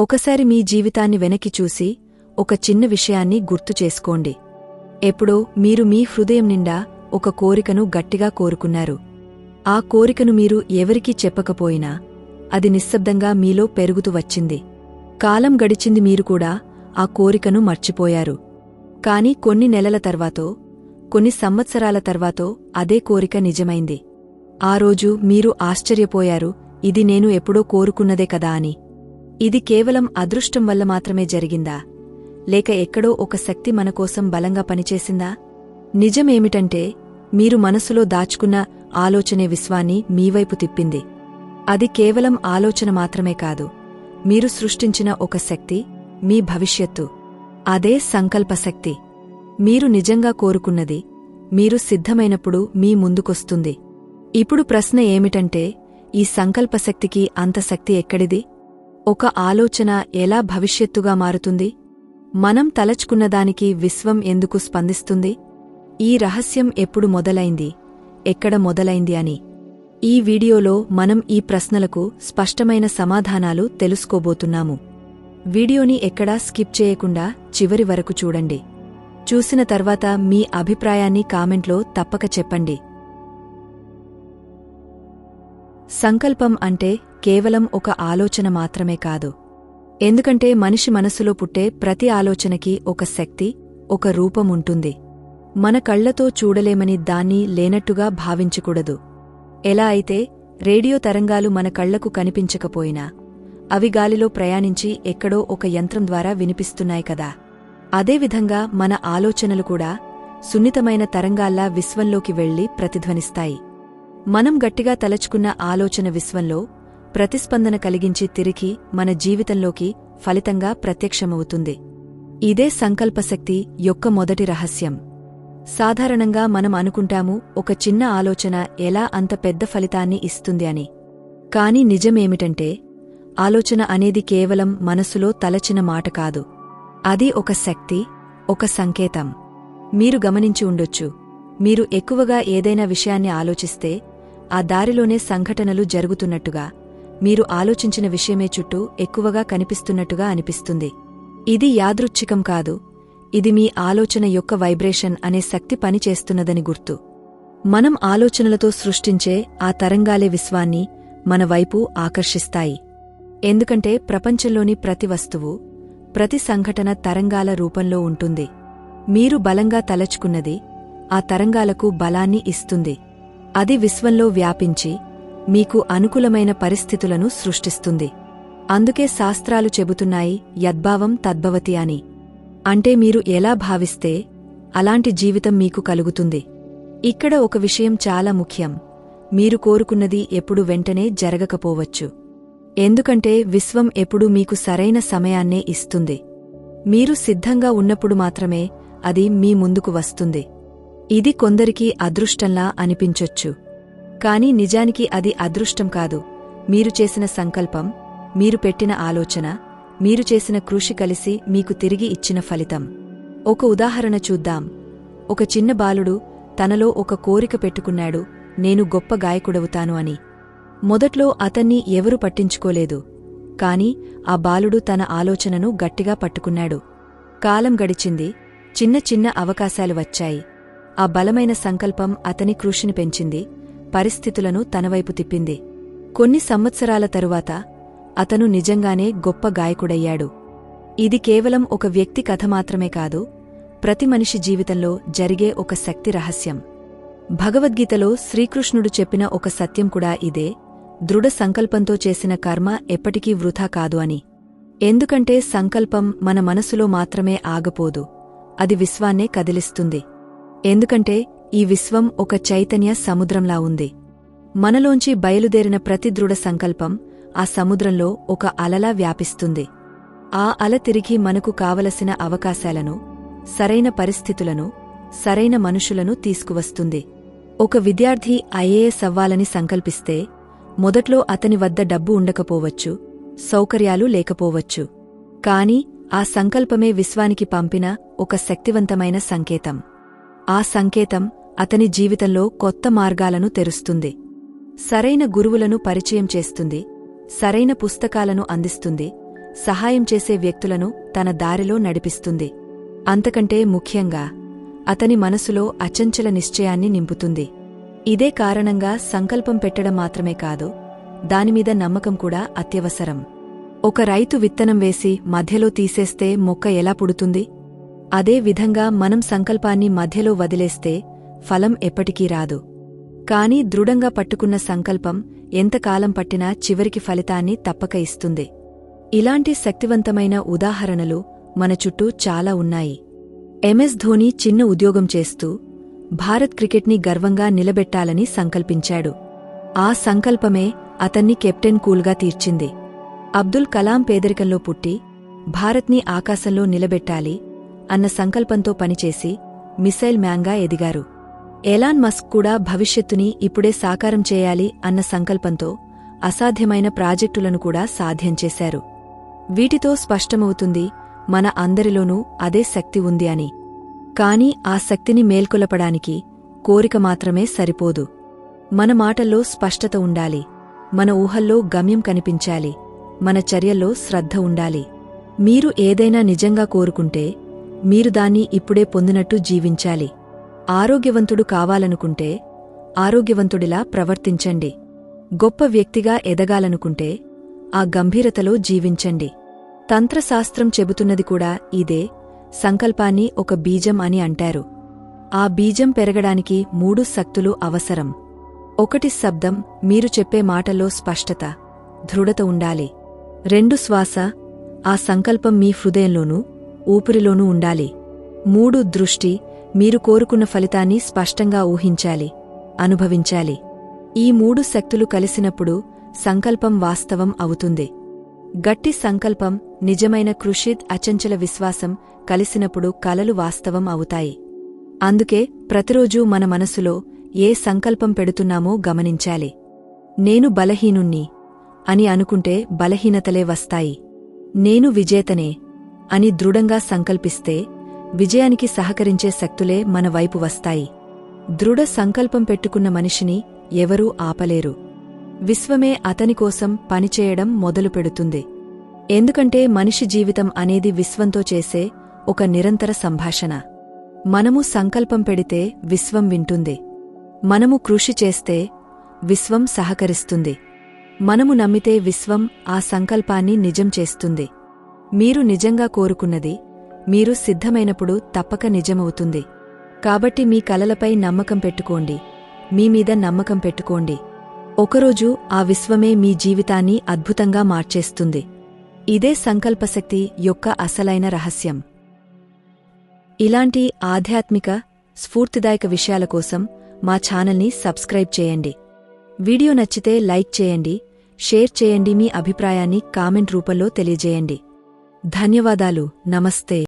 ఒకసారి మీ జీవితాన్ని వెనక్కి చూసి ఒక చిన్న విషయాన్ని గుర్తు చేసుకోండి. ఎప్పుడో మీరు మీ హృదయం నిండా ఒక కోరికను గట్టిగా కోరుకున్నారు. ఆ కోరికను మీరు ఎవరికీ చెప్పకపోయినా అది నిశ్శబ్దంగా మీలో పెరుగుతూ వచ్చింది. కాలం గడిచింది మీరు కూడా ఆ కోరికను మర్చిపోయారు. కాని కొన్ని నెలల తర్వాతో కొన్ని సంవత్సరాల తర్వాతో అదే కోరిక నిజమైంది. ఆ రోజు మీరు ఆశ్చర్యపోయారు ఇది నేను ఎప్పుడో కోరుకున్నదే కదా అని. ఇది కేవలం అదృష్టం వల్ల మాత్రమే జరిగిందా? లేక ఎక్కడో ఒక శక్తి మనకోసం బలంగా పనిచేసిందా? నిజమేమిటంటే మీరు మనసులో దాచుకున్న ఆలోచనే విశ్వాన్ని మీవైపు తిప్పింది. అది కేవలం ఆలోచన మాత్రమే కాదు. మీరు సృష్టించిన ఒక శక్తి మీ భవిష్యత్తు. అదే సంకల్పశక్తి మీరు నిజంగా కోరుకున్నది మీరు సిద్ధమైనప్పుడు మీ ముందుకొస్తుంది. ఇప్పుడు ప్రశ్న ఏమిటంటే ఈ సంకల్పశక్తికి అంత శక్తి ఎక్కడిది? ఒక ఆలోచన ఎలా భవిష్యత్తుగా మారుతుంది? మనం తలచుకున్నదానికి విశ్వం ఎందుకు స్పందిస్తుంది? ఈ రహస్యం ఎప్పుడు మొదలైంది? ఎక్కడ మొదలైంది అని. ఈ వీడియోలో మనం ఈ ప్రశ్నలకు స్పష్టమైన సమాధానాలు తెలుసుకోబోతున్నాము. వీడియోని ఎక్కడా స్కిప్ చేయకుండా చివరి వరకు చూడండి. చూసిన తర్వాత మీ అభిప్రాయాన్ని కామెంట్లో తప్పక చెప్పండి. సంకల్పం అంటే కేవలం ఒక ఆలోచన మాత్రమే కాదు. ఎందుకంటే మనిషి మనసులో పుట్టే ప్రతి ఆలోచనకి ఒక శక్తి ఒక రూపం ఉంటుంది. మన కళ్ళతో చూడలేమని దాన్ని లేనట్టుగా భావించకూడదు. ఎలా అయితే రేడియో తరంగాలు మన కళ్ళకు కనిపించకపోయినా అవి గాలిలో ప్రయాణించి ఎక్కడో ఒక యంత్రం ద్వారా వినిపిస్తున్నాయి కదా. అదేవిధంగా మన ఆలోచనలు కూడా సున్నితమైన తరంగాల్లా విశ్వంలోకి వెళ్ళి ప్రతిధ్వనిస్తాయి. మనం గట్టిగా తలచుకున్న ఆలోచన విశ్వంలో ప్రతిస్పందన కలిగించి తిరిగి మన జీవితంలోకి ఫలితంగా ప్రత్యక్షమవుతుంది. ఇదే సంకల్పశక్తి యొక్క మొదటి రహస్యం. సాధారణంగా మనం అనుకుంటాము ఒక చిన్న ఆలోచన ఎలా అంత పెద్ద ఫలితాన్ని ఇస్తుంది అని. కాని నిజమేమిటంటే ఆలోచన అనేది కేవలం మనసులో తలచిన మాట కాదు. అది ఒక శక్తి ఒక సంకేతం. మీరు గమనించి ఉండొచ్చు. మీరు ఎక్కువగా ఏదైనా విషయాన్ని ఆలోచిస్తే ఆ దారిలోనే సంఘటనలు జరుగుతున్నట్టుగా మీరు ఆలోచించిన విషయమే చుట్టూ ఎక్కువగా కనిపిస్తున్నట్టుగా అనిపిస్తుంది. ఇది యాదృచ్ఛికం కాదు ఇది మీ ఆలోచన యొక్క వైబ్రేషన్ అనే శక్తి పనిచేస్తున్నదని గుర్తు. మనం ఆలోచనలతో సృష్టించే ఆ తరంగాలే విశ్వాన్ని మన వైపు ఆకర్షిస్తాయి. ఎందుకంటే ప్రపంచంలోని ప్రతి వస్తువు ప్రతి సంఘటన తరంగాల రూపంలో ఉంటుంది. మీరు బలంగా తలచుకున్నది ఆ తరంగాలకు బలాన్ని ఇస్తుంది. అది విశ్వంలో వ్యాపించి మీకు అనుకూలమైన పరిస్థితులను సృష్టిస్తుంది. అందుకే శాస్త్రాలు చెబుతున్నాయి యద్భావం తద్భవతి అని. అంటే మీరు ఎలా భావిస్తే అలాంటి జీవితం మీకు కలుగుతుంది. ఇక్కడ ఒక విషయం చాలా ముఖ్యం. మీరు కోరుకున్నది ఎప్పుడు వెంటనే జరగకపోవచ్చు. ఎందుకంటే విశ్వం ఎప్పుడు మీకు సరైన సమయాన్నే ఇస్తుంది. మీరు సిద్ధంగా ఉన్నప్పుడు మాత్రమే అది మీ ముందుకు వస్తుంది. ఇది కొందరికి అదృష్టంలా అనిపించొచ్చు. కాని నిజానికి అది అదృష్టం కాదు. మీరు చేసిన సంకల్పం మీరు పెట్టిన ఆలోచన మీరు చేసిన కృషి కలిసి మీకు తిరిగి ఇచ్చిన ఫలితం. ఒక ఉదాహరణ చూద్దాం. ఒక చిన్న బాలుడు తనలో ఒక కోరిక పెట్టుకున్నాడు నేను గొప్ప గాయకుడవుతాను అని. మొదట్లో అతన్ని ఎవరు పట్టించుకోలేదు. కాని ఆ బాలుడు తన ఆలోచనను గట్టిగా పట్టుకున్నాడు. కాలం గడిచింది చిన్న చిన్న అవకాశాలు వచ్చాయి. ఆ బలమైన సంకల్పం అతని కృషిని పెంచింది పరిస్థితులను తనవైపు తిప్పింది. కొన్ని సంవత్సరాల తరువాత అతను నిజంగానే గొప్ప గాయకుడయ్యాడు. ఇది కేవలం ఒక వ్యక్తి కథ మాత్రమే కాదు ప్రతి మనిషి జీవితంలో జరిగే ఒక శక్తి రహస్యం. భగవద్గీతలో శ్రీకృష్ణుడు చెప్పిన ఒక సత్యం కూడా ఇదే దృఢ సంకల్పంతో చేసిన కర్మ ఎప్పటికీ వృథా కాదు అని. ఎందుకంటే సంకల్పం మన మనసులో మాత్రమే ఆగపోదు అది విశ్వాన్నే కదిలిస్తుంది. ఎందుకంటే ఈ విశ్వం ఒక చైతన్య సముద్రంలా ఉంది. మనలోంచి బయలుదేరిన ప్రతి దృఢ సంకల్పం ఆ సముద్రంలో ఒక అలలా వ్యాపిస్తుంది. ఆ అల తిరిగి మనకు కావలసిన అవకాశాలను సరైన పరిస్థితులను సరైన మనుషులను తీసుకువస్తుంది. ఒక విద్యార్థి ఐఏఎస్ అవ్వాలని సంకల్పిస్తే మొదట్లో అతని వద్ద డబ్బు ఉండకపోవచ్చు సౌకర్యాలు లేకపోవచ్చు. కాని ఆ సంకల్పమే విశ్వానికి పంపిన ఒక శక్తివంతమైన సంకేతం. ఆ సంకేతం అతని జీవితంలో కొత్త మార్గాలను తెరుస్తుంది. సరైన గురువులను పరిచయం చేస్తుంది. సరైన పుస్తకాలను అందిస్తుంది. సహాయం చేసే వ్యక్తులను తన దారిలో నడిపిస్తుంది. అంతకంటే ముఖ్యంగా అతని మనసులో అచంచల నిశ్చయాన్ని నింపుతుంది. ఇదే కారణంగా సంకల్పం పెట్టడం మాత్రమే కాదు దానిమీద నమ్మకం కూడా అత్యవసరం. ఒక రైతు విత్తనం వేసి మధ్యలో తీసేస్తే మొక్క ఎలా పుడుతుంది? అదే విధంగా మనం సంకల్పాన్ని మధ్యలో వదిలేస్తే ఫలం ఎప్పటికీ రాదు. కాని దృఢంగా పట్టుకున్న సంకల్పం ఎంతకాలం పట్టినా చివరికి ఫలితాన్ని తప్పక ఇస్తుంది. ఇలాంటి శక్తివంతమైన ఉదాహరణలు మన చుట్టూ చాలా ఉన్నాయి. ఎంఎస్ ధోని చిన్న ఉద్యోగం చేస్తూ భారత్ క్రికెట్ని గర్వంగా నిలబెట్టాలని సంకల్పించాడు. ఆ సంకల్పమే అతన్ని కెప్టెన్ కూల్గా తీర్చింది. అబ్దుల్ కలాం పేదరికంలో పుట్టి భారత్ని ఆకాశంలో నిలబెట్టాలి అన్న సంకల్పంతో పనిచేసి మిసైల్ మ్యాంగా ఎదిగారు. ఎలాన్ మస్క్ కూడా భవిష్యత్తుని ఇప్పుడే సాకారం చేయాలి అన్న సంకల్పంతో అసాధ్యమైన ప్రాజెక్టులను కూడా సాధ్యం చేశారు. వీటితో స్పష్టమవుతుంది మన అందరిలోనూ అదే శక్తి ఉంది అని. కాని ఆ శక్తిని మేల్కొలపడానికి కోరిక మాత్రమే సరిపోదు. మన మాటల్లో స్పష్టత ఉండాలి. మన ఊహల్లో గమ్యం కనిపించాలి. మన చర్యల్లో శ్రద్ధ ఉండాలి. మీరు ఏదైనా నిజంగా కోరుకుంటే మీరు దాన్ని ఇప్పుడే పొందినట్టు జీవించాలి. ఆరోగ్యవంతుడు కావాలనుకుంటే ఆరోగ్యవంతుడిలా ప్రవర్తించండి. గొప్ప వ్యక్తిగా ఎదగాలనుకుంటే ఆ గంభీరతలో జీవించండి. తంత్రశాస్త్రం చెబుతున్నది కూడా ఇదే సంకల్పాన్ని ఒక బీజం అని అంటారు. ఆ బీజం పెరగడానికి మూడు శక్తులు అవసరం. ఒకటి శబ్దం మీరు చెప్పే మాటల్లో స్పష్టత దృఢత ఉండాలి. రెండు శ్వాస ఆ సంకల్పం మీ హృదయంలోనూ ఊపిరిలోనూ ఉండాలి. మూడు దృష్టి మీరు కోరుకున్న ఫలితాన్ని స్పష్టంగా ఊహించాలి అనుభవించాలి. ఈ మూడు శక్తులు కలిసినప్పుడు సంకల్పం వాస్తవం అవుతుంది. గట్టి సంకల్పం నిజమైన కృషిత్ అచంచల విశ్వాసం కలిసినప్పుడు కలలు వాస్తవం అవుతాయి. అందుకే ప్రతిరోజూ మన మనసులో ఏ సంకల్పం పెడుతున్నామో గమనించాలి. నేను బలహీనుణ్ణి అని అనుకుంటే బలహీనతలే వస్తాయి. నేను విజేతనే అని దృఢంగా సంకల్పిస్తే విజయానికి సహకరించే శక్తులే మన వైపు వస్తాయి. దృఢ సంకల్పం పెట్టుకున్న మనిషిని ఎవరూ ఆపలేరు. విశ్వమే అతని కోసం పనిచేయడం మొదలుపెడుతుంది ఎందుకంటే మనిషి జీవితం అనేది విశ్వంతో చేసే ఒక నిరంతర సంభాషణ. మనము సంకల్పం పెడితే విశ్వం వింటుంది. మనము కృషి చేస్తే విశ్వం సహకరిస్తుంది. మనము నమ్మితే విశ్వం ఆ సంకల్పాన్ని నిజం చేస్తుంది. మీరు నిజంగా కోరుకున్నది మీరు సిద్ధమైనప్పుడు తప్పక నిజమవుతుంది. కాబట్టి మీ కలలపై నమ్మకం పెట్టుకోండి. మీ మీద నమ్మకం పెట్టుకోండి. ఒకరోజు ఆ విశ్వమే మీ జీవితాన్ని అద్భుతంగా మార్చేస్తుంది. ఇదే సంకల్పశక్తి యొక్క అసలైన రహస్యం. ఇలాంటి ఆధ్యాత్మిక స్ఫూర్తిదాయక విషయాల కోసం మా ఛానల్ని సబ్స్క్రైబ్ చేయండి. వీడియో నచ్చితే లైక్ చేయండి షేర్ చేయండి మీ అభిప్రాయాన్ని కామెంట్ రూపంలో తెలియజేయండి. ధన్యవాదాలు. నమస్తే.